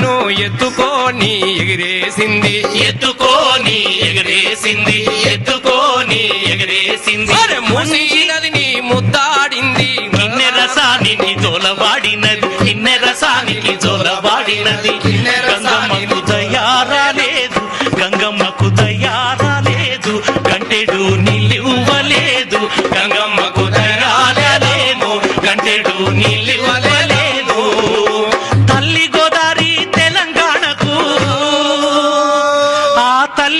ను ఎత్తుకోని ఎగిరేసింది ఎత్తుకోని ఎగరేసింది. ఎత్తుకోని ఎగరేసింది. అరే మూసీ నదిని ముద్దాడింది. కిన్నె రసానికి జోలవాడినది. కిన్నె రసానికి జోలవాడినది. గంగమ్మకు తయారా లేదు. గంగమ్మకు తయారా లేదు. గంటెడు నిలివ్వలేదు గంగమ్మకు తయారా లేదు. గంటెడు నిలివ్వలేదు